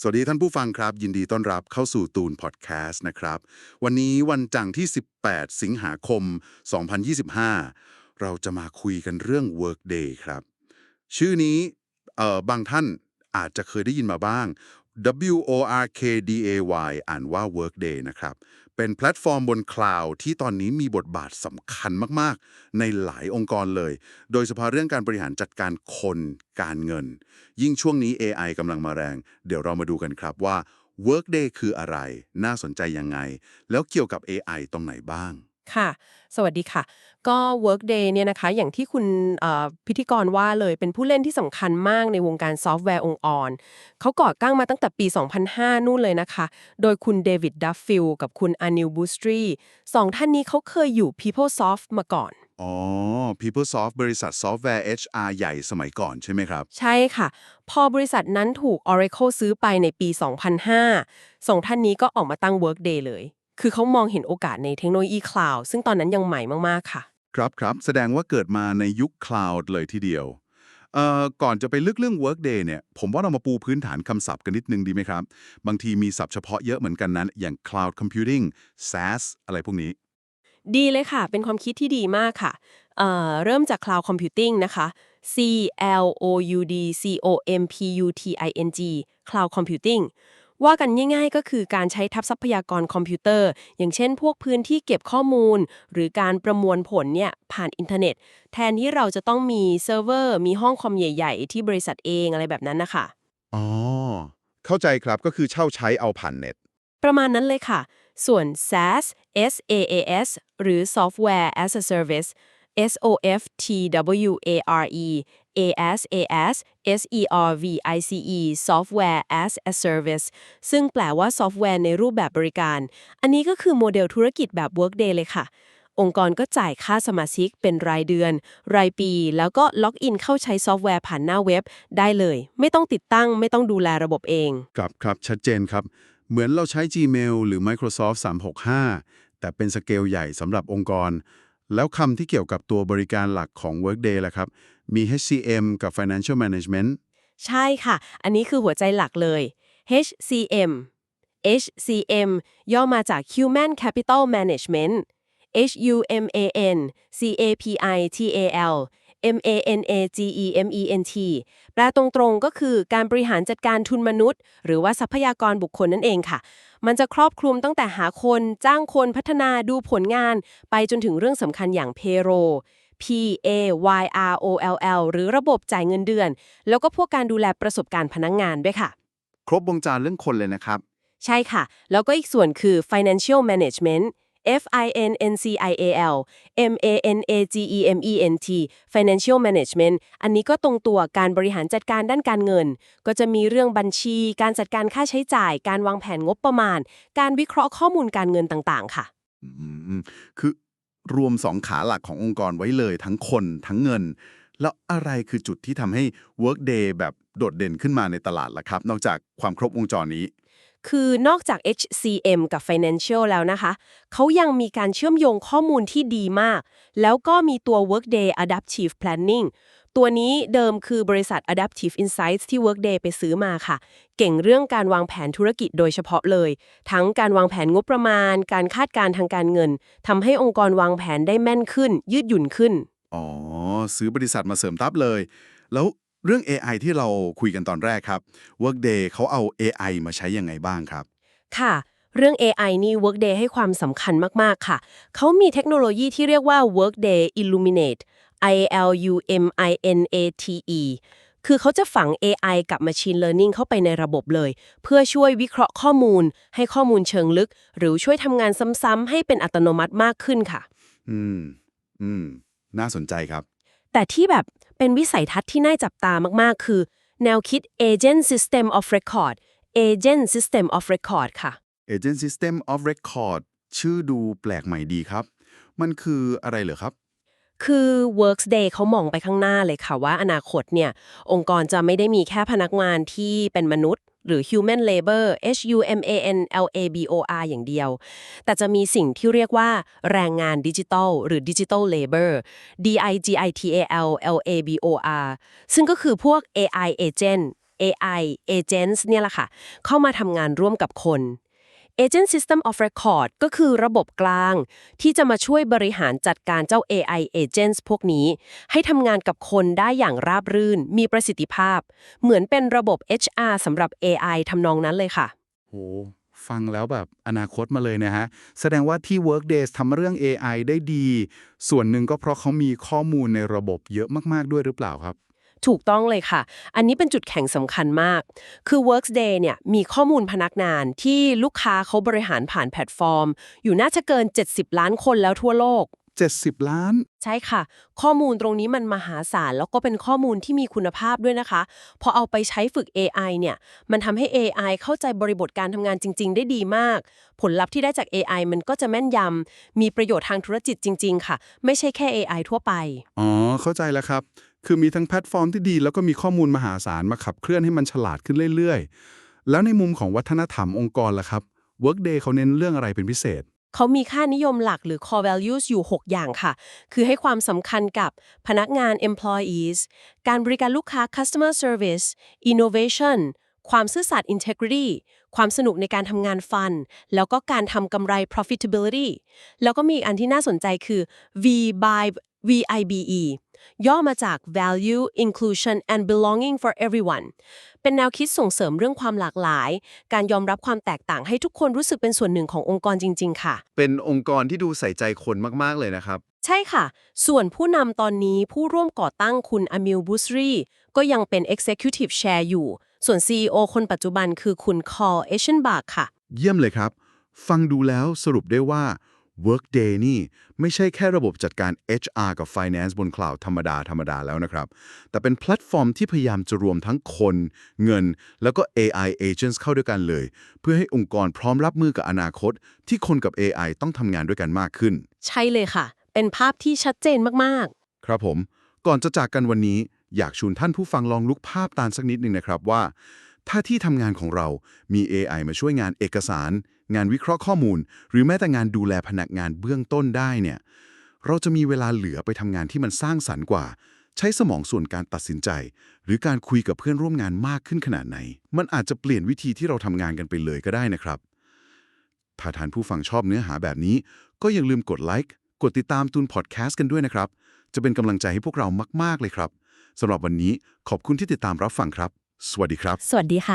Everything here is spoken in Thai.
สวัสดีท่านผู้ฟังครับ ยินดีต้อนรับเข้าสู่ตูนพอดแคสต์นะครับ วันนี้วันจันทร์ที่ 18 สิงหาคม 2025 เราจะมาคุยกันเรื่อง Workday ครับ ชื่อนี้เอ่อบางท่านอาจจะเคยได้ยินมาบ้าง W O R K D A Y อ่านว่า Workday นะครับ เป็นแพลตฟอร์มบนคลาวด์ที่ตอนนี้มีบทบาทสำคัญมากๆ ในหลายองค์กรเลย โดยเฉพาะเรื่องการบริหารจัดการคนการเงิน ยิ่งช่วงนี้ AI กำลังมาแรง เดี๋ยวเรามาดูกันครับว่า Workday คืออะไร น่าสนใจยังไง แล้วเกี่ยวกับ AI ตรงไหนบ้าง ค่ะ สวัสดีค่ะ ก็ Workday เนี่ยนะคะ อย่างที่คุณเอ่อพิธีกรว่าเลยเป็นผู้เล่นที่สำคัญมากในวงการซอฟต์แวร์องค์กรเขาก่อตั้งมาตั้งแต่ปี 2005 นู่นเลยนะคะ โดยคุณเดวิดดัฟฟิลกับคุณอานิลบูสตรีสองท่านนี้เขาเคยอยู่ PeopleSoft มาก่อน อ๋อ PeopleSoft บริษัทซอฟต์แวร์ HR ใหญ่สมัยก่อนใช่ไหมครับ ใช่ค่ะ พอบริษัทนั้นถูก Oracle ซื้อไปในปี 2005 สองท่านนี้ก็ออกมาตั้ง Workday เลย คือเขามองเห็นโอกาสในเทคโนโลยีคลาวด์ซึ่งตอนนั้นยังใหม่มากๆค่ะ ครับครับแสดงว่าเกิดมาในยุคคลาวด์เลยทีเดียวเอ่อก่อนจะไปลึกเรื่อง Workday เนี่ย ผมว่าเรามาปูพื้นฐานคำศัพท์กันนิดนึงดีไหมครับ บางทีมีศัพท์เฉพาะเยอะเหมือนกันนั้น อย่าง Cloud Computing SaaS อะไรพวกนี้ ดีเลยค่ะ เป็นความคิดที่ดีมากค่ะเอ่อเริ่มจาก Cloud Computing นะคะ C L O U D C O M P U T I N G Cloud Computing ว่ากันง่ายๆ ก็คือการใช้ทับทรัพยากรคอมพิวเตอร์ อย่างเช่น พวกพื้นที่เก็บข้อมูล หรือการประมวลผลเนี่ยผ่านอินเทอร์เน็ต แทนที่เราจะต้องมีเซิร์ฟเวอร์ มีห้องคอมใหญ่ๆ ที่บริษัทเองอะไรแบบนั้นนะคะอ๋อเข้าใจครับก็คือเช่าใช้เอาผ่านเน็ต ประมาณนั้นเลยค่ะ ส่วน SaaS S A A S หรือ Software as a Service S A R E A S A S S E R V I C E Software as a Service ซึ่งแปลว่าซอฟต์แวร์ในรูปแบบบริการ อันนี้ก็คือโมเดลธุรกิจแบบ Workday เลยค่ะ องค์กรก็จ่ายค่าสมาชิกเป็นรายเดือน รายปี แล้วก็ล็อกอินเข้าใช้ซอฟต์แวร์ผ่านหน้าเว็บ ได้เลย ไม่ต้องติดตั้ง ไม่ต้องดูแลระบบเอง ครับครับ ชัดเจนครับ เหมือนเราใช้ Gmail หรือ Microsoft 365 แต่เป็นสเกลใหญ่สำหรับองค์กร แล้วคำที่เกี่ยวกับตัวบริการหลักของ Workday ล่ะครับ มี HCM กับ Financial Management ใช่ค่ะ อันนี้คือหัวใจหลักเลย HCM HCM ย่อมาจาก Human Capital Management HUMAN CAPITAL MANAGEMENT แปลตรงๆก็คือการบริหารจัดการทุนมนุษย์ หรือว่าทรัพยากรบุคคลนั่นเองค่ะ มันจะครอบคลุมตั้งแต่หาคน จ้างคนพัฒนาดูผลงาน ไปจนถึงเรื่องสำคัญอย่าง payroll P A Y R O L L หรือระบบจ่ายเงินเดือน แล้วก็พวกการดูแลประสบการณ์พนักงงานด้วยค่ะ ครบวงจรเรื่องคนเลยนะครับ ใช่ค่ะ แล้วก็อีกส่วนคือ financial management F I N N C I A L M A N A G E M E N T financial management อันนี้ก็ตรงตัวการบริหารจัดการด้านการเงิน ก็จะมีเรื่องบัญชี การจัดการค่าใช้จ่าย การวางแผนงบประมาณ การวิเคราะห์ข้อมูลการเงินต่างๆ ค่ะคือรวมสองขาหลักขององค์กรไว้เลยทั้งคนทั้งเงิน แล้วอะไรคือจุดที่ทำให้ Workday แบบโดดเด่นขึ้นมาในตลาดล่ะครับ นอกจากความครบวงจรนี้ คือนอกจาก HCM กับ Financial แล้วนะคะ เขายังมีการเชื่อมโยงข้อมูลที่ดีมาก แล้วก็มีตัว Workday Adaptive Planning ตัวนี้เดิมคือบริษัท Adaptive Insights ที่ Workday ไปซื้อมาค่ะ เก่งเรื่องการวางแผนธุรกิจโดยเฉพาะเลย ทั้งการวางแผนงบประมาณ การคาดการณ์ทางการเงินทำให้องค์กรวางแผนได้แม่นขึ้น ยืดหยุ่นขึ้น อ๋อ ซื้อบริษัทมาเสริมทัพเลย แล้ว เรื่อง AI ที่เราคุยกันตอนแรกครับ Workday เขาเอา AI มาใช้ยังไงบ้างครับ ค่ะ เรื่อง AI นี่ Workday ให้ความสำคัญมาก ๆ ค่ะ เขามีเทคโนโลยีที่เรียกว่า Workday Illuminate I L U M I N A T E คือเขาจะฝัง AI กับ Machine Learning เข้าไปในระบบเลย เพื่อช่วยวิเคราะห์ข้อมูล ให้ข้อมูลเชิงลึก หรือช่วยทำงานซ้ำๆให้เป็นอัตโนมัติมากขึ้นค่ะ อืม อืม น่าสนใจครับ แต่ที่แบบเป็นวิสัยทัศน์ที่น่าจับตามากๆ คือ แนวคิด Agent System of Record Agent System of Record ค่ะ Agent System of Record ชื่อดูแปลกใหม่ดีครับ มันคืออะไรเหรอครับ คือ Workday เขามองไปข้างหน้าเลยค่ะว่าอนาคตเนี่ย องค์กรจะไม่ได้มีแค่พนักงานที่เป็นมนุษย์ หรือ human labor H U M A N L A B O R อย่างเดียว แต่จะมีสิ่งที่เรียกว่าแรงงานดิจิทัล หรือ digital labor D I G I T A L L A B O R ซึ่งก็คือพวก AI agent AI agents เนี่ยแหละค่ะ เข้ามาทำงานร่วมกับคน Agent System of Record ก็คือระบบกลาง ที่จะมาช่วยบริหารจัดการเจ้า AI agents พวกนี้ ให้ทำงานกับคนได้อย่างราบรื่น มีประสิทธิภาพ เหมือนเป็นระบบ HR สำหรับ AI ทำนองนั้นเลยค่ะโหฟังแล้วแบบอนาคตมาเลยนะฮะ แสดงว่าที่ Workday's ทำเรื่อง AI ได้ดี ส่วนหนึ่งก็เพราะเขามีข้อมูลในระบบเยอะมาก ๆ ด้วยหรือเปล่าครับ ถูกต้องเลยค่ะ อันนี้เป็นจุดแข็งสำคัญมาก คือ Workday เนี่ยมีข้อมูลพนักงานที่ลูกค้าเขาบริหารผ่านแพลตฟอร์ม อยู่น่าจะเกิน 70 ล้านคนแล้วทั่วโลก 70 ล้าน ใช่ค่ะ ข้อมูลตรงนี้มันมหาศาล แล้วก็เป็นข้อมูลที่มีคุณภาพด้วยนะคะ พอเอาไปใช้ฝึก AI เนี่ย มันทำให้ AI เข้าใจบริบทการทำงานจริง ๆ ได้ดีมาก ผลลัพธ์ที่ได้จาก AI มันก็จะแม่นยำมีประโยชน์ทางธุรกิจจริง ๆ ค่ะ ไม่ใช่แค่ AI ทั่วไป อ๋อ เข้าใจแล้วครับ คือมีทั้งแพลตฟอร์มที่ดี แล้วก็มีข้อมูลมหาศาลมาขับเคลื่อนให้มันฉลาดขึ้นเรื่อยๆ แล้วในมุมของวัฒนธรรมองค์กรล่ะครับ Workday เขาเน้นเรื่องอะไรเป็นพิเศษ เขามีค่านิยมหลักหรือ core values อยู่ 6 อย่างค่ะ คือให้ความสำคัญกับพนักงาน employees การบริการลูกค้า customer service innovation ความซื่อสัตย์ integrity ความสนุกในการทำงานฟัน แล้วก็การทำกำไร profitability แล้วก็มีอันที่น่าสนใจคือ V by VIBE ย่อมาจาก value inclusion and belonging for everyone เป็นแนวคิดส่งเสริมเรื่องความหลากหลาย การยอมรับความแตกต่างให้ทุกคนรู้สึกเป็นส่วนหนึ่งขององค์กรจริง ๆ ค่ะ เป็นองค์กรที่ดูใส่ใจคนมากๆเลยนะครับ ใช่ค่ะ ส่วนผู้นำตอนนี้ผู้ร่วมก่อตั้งคุณอมิลบุสรีก็ยังเป็น Executive Chair อยู่ ส่วน CEO คนปัจจุบันคือคุณคอลเอชเชนบาร์ค่ะ เยี่ยมเลยครับ ฟังดูแล้วสรุปได้ว่า Workday นี่ไม่ใช่แค่ระบบจัดการ HR กับ Finance บนคลาวด์ธรรมดาธรรมดาแล้วนะครับ แต่เป็นแพลตฟอร์มที่พยายามจะรวมทั้งคน เงิน แล้วก็ AI agents เข้าด้วยกันเลย เพื่อให้องค์กรพร้อมรับมือกับอนาคต ที่คนกับ AI ต้องทำงานด้วยกันมากขึ้น ใช่เลยค่ะ เป็นภาพที่ชัดเจนมากครับผม ก่อนจะจากกันวันนี้ อยากชวนท่านผู้ฟังลองลุกภาพตามสักนิดหนึ่งนะครับว่า ถ้าที่ทำงานของเรามี AI มาช่วยงานเอกสาร งานวิเคราะห์ข้อมูล หรือแม้แต่งานดูแลพนักงานเบื้องต้นได้เนี่ย เราจะมีเวลาเหลือไปทำงานที่มันสร้างสรรค์กว่า ใช้สมองส่วนการตัดสินใจ หรือการคุยกับเพื่อนร่วมงานมากขึ้นขนาดไหน มันอาจจะเปลี่ยนวิธีที่เราทำงานกันไปเลยก็ได้นะครับ ถ้าท่านผู้ฟังชอบเนื้อหาแบบนี้ ก็อย่าลืมกดไลค์กดติดตามตูนพอดแคสต์กันด้วยนะครับ จะเป็นกำลังใจให้พวกเรามาก ๆ เลยครับสำหรับวันนี้ขอบคุณที่ติดตามรับฟังครับ สวัสดีครับ สวัสดีค่ะ